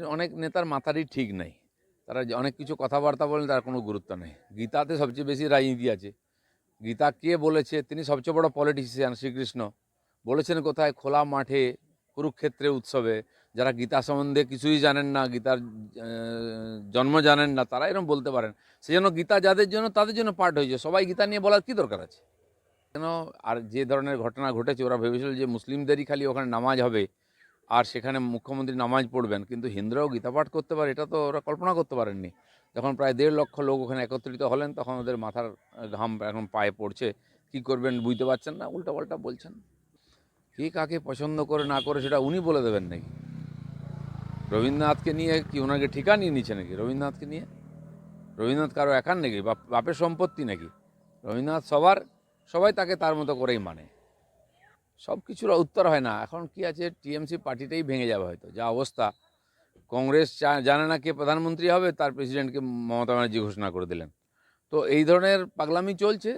অনেক নেতার মাথারই ঠিক নাই। তারা অনেক কিছু কথাবার্তা বলেন, তার কোনো গুরুত্ব নেই। গীতাতে সবচেয়ে বেশি রাজনীতি আছে। গীতা কে বলেছে? তিনি সবচেয়ে বড় পলিটিশিয়ান শ্রীকৃষ্ণ। বলেছেন কোথায়? খোলা মাঠে, কুরুক্ষেত্রে উৎসবে। যারা গীতা সম্বন্ধে কিছুই জানেন না, গীতার জন্ম জানেন না, তারা এরকম বলতে পারেন। সেই জন্য গীতা যাদের জন্য, তাদের জন্য পাঠ হয়েছে। সবাই গীতা নিয়ে বলার কী দরকার আছে? কেন? আর যে ধরনের ঘটনা ঘটেছে, ওরা ভেবেছিল যে মুসলিমদেরই খালি ওখানে নামাজ হবে। আর সেখানে মুখ্যমন্ত্রী নামাজ পড়বেন, কিন্তু হিন্দুরাও গীতা পাঠ করতে পারে, এটা তো ওরা কল্পনা করতে পারেননি। যখন প্রায় দেড় লক্ষ লোক ওখানে একত্রিত হলেন, তখন ওদের মাথার ঘাম এখন পায়ে পড়ছে। কি করবেন বুঝতে পারছেন না, উল্টাপাল্টা বলছেন। কে কাকে পছন্দ করে না করে সেটা উনি বলে দেবেন নাকি? রবীন্দ্রনাথকে নিয়ে কি ওনাকে ঠিকা নিয়ে নিচ্ছে নাকি? রবীন্দ্রনাথকে নিয়ে? রবীন্দ্রনাথ কারও একার নাকি? বাপ, বাপের সম্পত্তি নাকি? রবীন্দ্রনাথ সবার, সবাই তাকে তার মতো করেই মানে। সব কিছুর উত্তর হয় না। এখন কি আছে? টিএমসি পার্টিটাই ভেঙে যাবে হয়তো। যা অবস্থা। কংগ্রেস জানে না কে প্রধানমন্ত্রী হবে, তার প্রেসিডেন্টকে মমতা ব্যানার্জি ঘোষণা করে দিলেন। তো এই ধরনের পাগলামি চলছে।